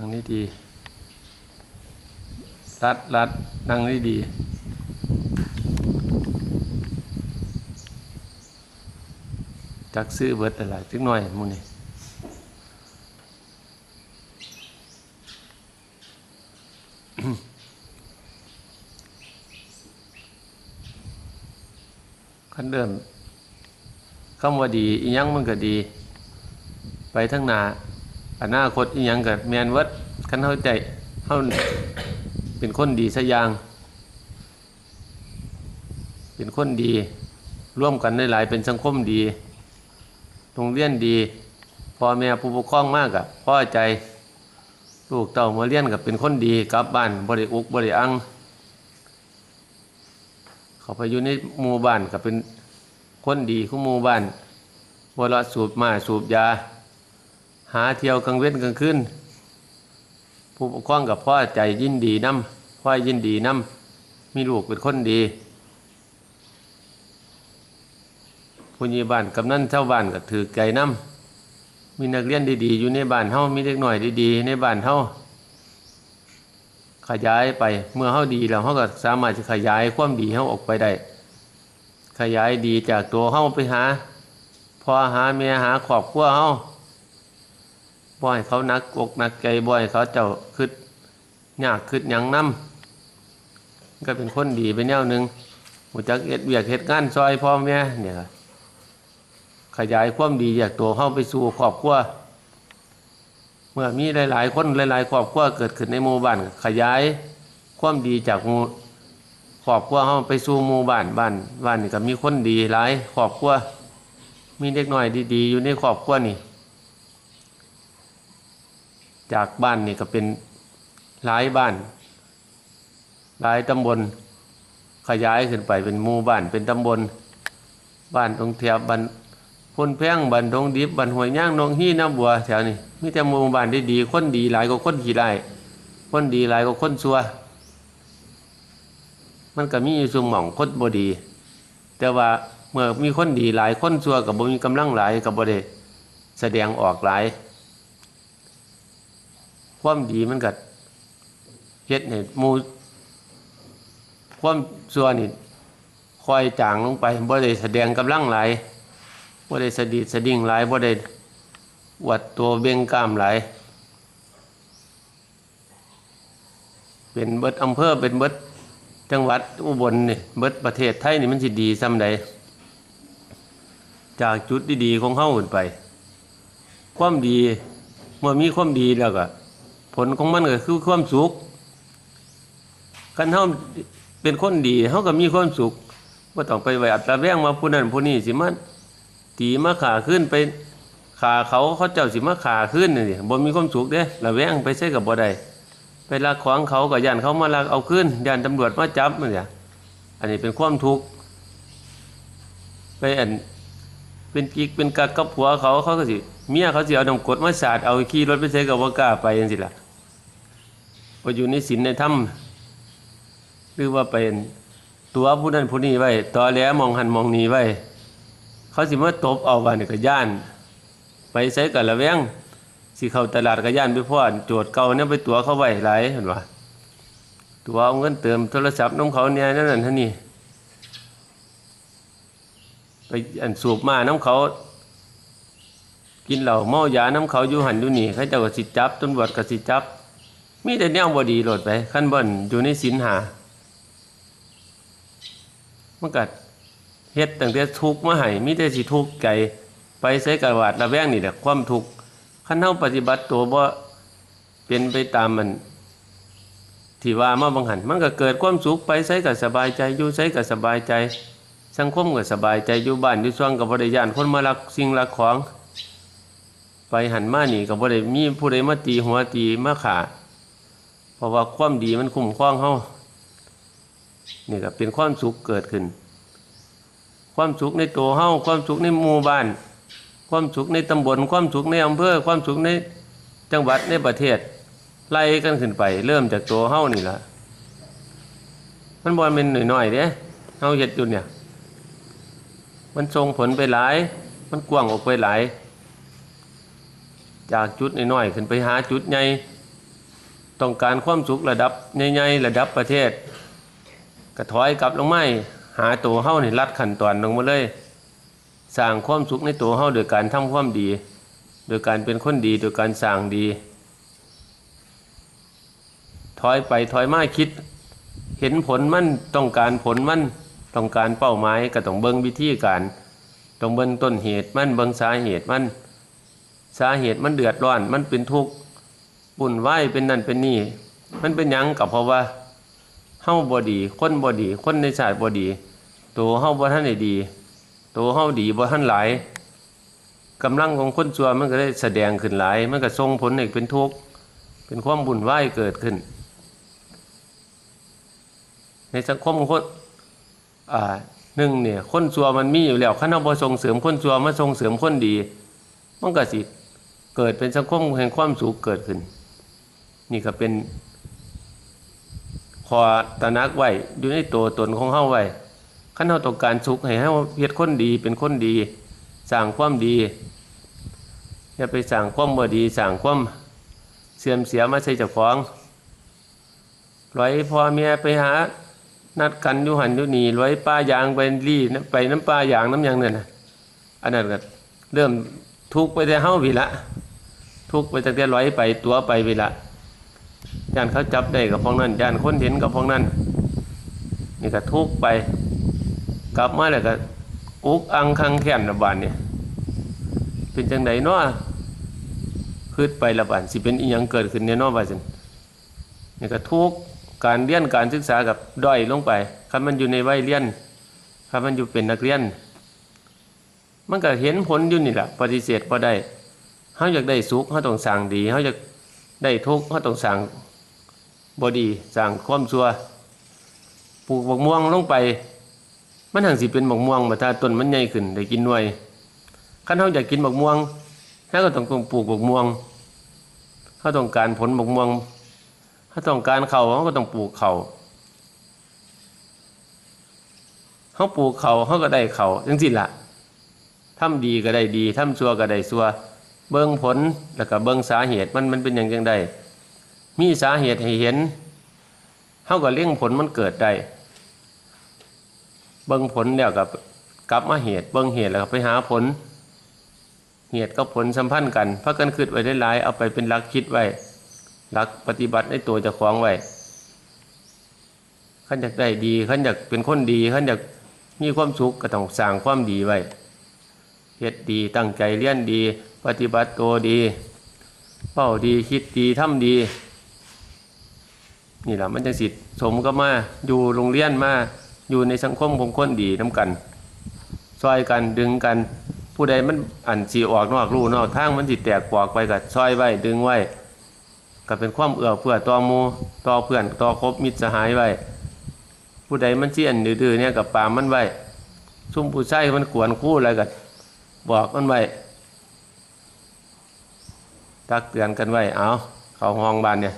นั่งนี่ดี รัดรัดนั่งนี่ดี จักซื้อเบิดอะไรจักหน่อยมูนี่ขั้นเดิมคำว่าดี อีหยังมันก็ดี ไปทั้งหน้า อนาคตอีหยังก็แมนวิดคันเข้าใจเฮาเป็นคนดีสยาง เป็นคนดี ร่วมกันในหลายเป็นสังคมดีโรงเรียนดีพ่อแม่ผู้ปกครองมากอะพ่อใจลูกเต่ามาเรียนกับเป็นคนดีกลับบ้านบริอุกบริอัง เขาไปอยู่ในหมู่บ้านก็เป็นคนดีของหมู่บ้านวลาสูบมาสูบยา หาเที่ยวกลางเว้นกลางคืนผู้ปกครองกับพ่อใจยินดีน้ำพ่อยินดีน้ำมีลูกเป็นคนดีผู้ใหญ่บ้านกำนันเจ้าบ้านก็ถือใจน้ำมีนักเรียนดีๆ อยู่ในบ้านเฮามีเด็กหน่อยดีๆ ในบ้านเฮาขยายไปเมื่อเฮาดีแล้วเฮาก็สามารถจะขยายความดีเฮาออกไปได้ ขยายดีจากตัวเฮาไปหาพอหาแม่หาครอบครัวเฮา บ่ให้เขานักอกนักใจบ่ให้เขาเจ้าคิดยากคิดหยังนํก็เป็นคนดีไปแนวหนึงหูจักเอ็ดเวียกเฮ็ดงานซอยพ่อแม่เนี่ยขยายความดีจากตัวเฮาไปสู่ครอบครัวเมื่อมีหลาย ๆ คนหลาย ๆ ครอบครัวเกิดขึ้นในหมู่บ้านขยายความดีจากหมู่ครอบครัวเฮาไปสู่หมู่บ้านบ้านบ้านนี่ก็มีคนดีหลายครอบครัวมีเด็กน้อยดี ๆ อยู่ในครอบครัวนี่ จากบ้านนี่ก็เป็นหลายบ้าน หลายตำบลขยายขึ้นไปเป็นหมู่บ้านเป็นตำบล บ้านตรงแถวบ้านพ้นแพงบ้านตรงดิบบ้านห้วยย่างหนองฮี้น้ำบัวแถวนี้มีแต่หมู่บ้านดีคนดีหลายกว่าคนขี้ไล่คนดีหลายกว่าคนซัว มันก็มีอยู่ซุมหม่องคนบดี แต่ว่าเมื่อมีคนดีหลายคนซัวกับบ่มีกำลังหลายกับบ่ได้แสดงออกหลาย ความดีมันก็เฮ็ดให้หมู่ความซัวนนี่คอยจางลงไปบ่ได้แสดงกำลังหลายบ่ได้สะดิดสะดิ่งหลายบ่ได้อวดตัวเบ่งกล้ามหลายเป็นเบิดอำเภอเป็นเบิดจังหวัดอุบลนี่เบิดประเทศไทยนี่มันสิดีซ้ำใดจากจุดดีๆของเฮาขึ้นไป ความดีเมื่อมีความดีแล้วก็ ลของมันก็คือความสุขคันเฮาเป็นคนดีเฮาก็มีความสุขบ่าต้องไปไว้อัตราแวงมาผู้นั้นผู้นี้สิมาตีมาขาขึ้นไปขาเขาเขาเจ้าสิมาขาขึ้นนี่บ่มีความสุขเด้ระแวงไปใช้กับบ่ได้ไปลักของเขากับยันเขามาลักเอาขึ้นยันตำรวจมาจับมันเนี่ยอันนี้เป็นความทุกข์ไปอันเป็นกิ๊กเป็นกักกับผัวเขาเขาก็สิเมียเขาสิเอาน้ำกดมาสาดเอาขี่รถไปใช้กับว่ากล้าไปยังสิล่ะ ไปอยู่ในศีลในถ้ำหรือว่าเป็นตัวผู้นั้นผู้นี้ไว้ตอแหลมองหันมองนี้ไว้ เขาสิมาตบเอาวันนี้ก็ย่าน ไปใช้กับระแวงสิเข้าตลาดก็ย่านไปพ่อโจทย์เก่าเนี่ยไปตัวเขาไว้หลายเห็นว่าตัวเอาเงินเติมโทรศัพท์น้องเขาเนี่ยนั่นนั่นท่านี้ไปอันสูบมาน้ำเขา กินเหล้าเมายาน้ำเขาอยู่หันอยู่นี่เขาเจ้าก็สิจับตำรวจก็สิจับ มีแต่แนวบอดีโหลดไปขั้นบนอยู่ในสินหามันกัดเฮ็ดตั้งแต่ทุกข์มาให้มีแต่สิทุกข์ใจไปใส่กระวาดระแวงนี่แหละความทุกข์ขันเฮาปฏิบัติตัวบ่เป็นไปตามมันที่ว่ามาบังหันมันก็เกิดความสุขไปใช้กับสบายใจอยู่ใช้กับสบายใจ สังคมก็สบายใจอยู่บ้านอยู่ช่วงกับบ่ได้ย่านคนมาลักสิ่งลักของ ไปหันมาหนีก็บ่ได้มีผู้ใดมาตีหัวตีมาขา เพราะว่าความดีมันคุ้มครองเฮานี่ก็เป็นความสุขเกิดขึ้น ความสุขในตัวเฮาความสุขในหมู่บ้าน ความสุขในตำบล ความสุขในอำเภอ ความสุขในจังหวัดในประเทศไล่กันขึ้นไป เริ่มจากตัวเฮานี่ละมันบอลเป็นหน่อยๆเด้เฮาเฮ็ดอยู่เนี่ย มันส่งผลไปหลาย มันกว้างออกไปหลาย จากจุดน้อยๆขึ้นไปหาจุดใหญ่ ต้องการความสุขระดับใหญ่ๆระดับประเทศก็ถอยกลับลงไมาหาตัวเฮานี่ลัดขั้นตอนลงมาเลยสร้างความสุขในตัวเฮาโดยการทำความดี โดยการเป็นคนดีโดยการสร้างดี ถอยไปถอยมาคิด เห็นผลมันต้องการผลมันต้องการเป้าหมายก็ต้องเบิ่งวิธีการต้องเบิ่งต้นเหตุมันเบิ่งสาเหตุมันสาเหตุมันเดือดร้อนมันเป็นทุกข์ ปุ่นไหวายเป็นนั่นเป็นนี่ มันเป็นยังกับเพราะว่าเฮาบ่ดี คนบ่ดี คนในชาติบ่ดี ตัวเฮาบ่ทันดี ตัวเฮาดีบ่ทันหลายกำลังของคนชั่วมันก็ได้แสดงขึ้นหลาย มันก็ส่งผลให้เป็นทุกข์เป็นความบุญไหวายเกิดขึ้น ในสังคมของคนอ่าหนึ่งเนี่ยคนชั่วมันมีอยู่แล้วคันเอาบ่ส่งเสริมคนชั่วมาส่งเสริมคนดี มันก็สิเกิดเป็นสังคมแห่งความสุขเกิดขึ้น นี่ก็เป็นขอตระหนักไว้อยู่ในตัวตนของเฮาไว้คันเฮาต้องการสุขให้เฮาเฮ็ดคนดีเป็นคนดีสร้างความดีอย่าไปสร้างความบ่ดีสร้างความเสื่อมเสียมาใส่เจ้าของปล่อยพ่อเมียไปหา นัดกันอยู่หันอยู่นี่ร้อยป้ายางไปรีไปน้ำป้ายางน้ำหยังเนี่ยนะอันนั้นก็เริ่มทุกข์ไปแต่เฮาพี่ละ ทุกข์ไปตั้งแต่ร้อยไปตัวไปพี่ละ ย่านเขาจับได้กับพวกนั้นย่านคนเห็นกับพวกนั้น นี่ก็ทุกไป กลับมาแล้วก็อุกอังคังแค้นระบาดเนี่ยเป็นจังไดเนาะคืดไประบาดสิเป็นอีหยังเกิดขึ้นในเนอกว่าซั่นนี่ก็ทุกการเรียนการศึกษากับด้อยลงไปคันมันอยู่ในวัยเรียนคันมันอยู่เป็นนักเรียน มันก็เห็นผลอยู่นี่แหละปฏิเสธพอได้เขาอยากได้สุขเขาต้องสั่งดีเขาอยากได้ทุกข์เขาต้องสั่ง บดีสั่งความชัวปลูกบักม่วงลงไป มันหังสิเป็นบักม่วงมาถ้าต้นมันใหญ่ขึ้นได้กินหน่วยคันเขาอยากกินบักม่วงเขาก็ต้องปลูกบักม่วงเขาต้องการผลบักม่วงเขาต้องการเขาเขาก็ต้องปลูกเขาเขาปลูกเขาเขาก็ได้เขาจังสิล่ะทำดีก็ได้ดีทำชั่วก็ได้ชั่ว เบิ่งผลแล้วก็เบิ่งสาเหตุมันมันเป็นอย่างจังใด มีสาเหตุให้เห็นเฮาก็เลี้ยงผลมันเกิดได้ เบิ่งผลแล้วก็กลับมาเหตุเบิ่งเหตุแล้วก็ไปหาผล เหตุกับผลสัมพันธ์กันพากันคิดไว้ได้หลายเอาไปเป็นหลักคิดไว้หลักปฏิบัติในตัวจะคล้องไว้ขันอยากได้ดีขันอยากเป็นคนดีขันอยากมีความสุขก็ต้องสร้างความดีไว้เฮ็ดดีตั้งใจเรียนดี ปฏิบัติตัวดี เป้าดีคิดดีทำดี นี่แหละมันจะสิทธิ์สมก็มาอยู่โรงเรียนมาอยู่ในสังคมของคนดีน้ากันซอยกันดึงกัน ผู้ใดมันอันสีออกนอกรูนอกทางมันสิแตกปอกไปกับซอยไว้ดึงไว้ก็เป็นความเอื้อเพื่อต่อมูต่อเพื่อนต่อคบมิตรสหายไว้ผู้ใดมันเจียนดื้อๆเนี่ยกับปามมันไว้ซุ่มผู้ใช้มันกวนคู่อะไรกันบอกมันไว้ตักเตือนกันไว้เอาเขาห้องบ้านเนี่ย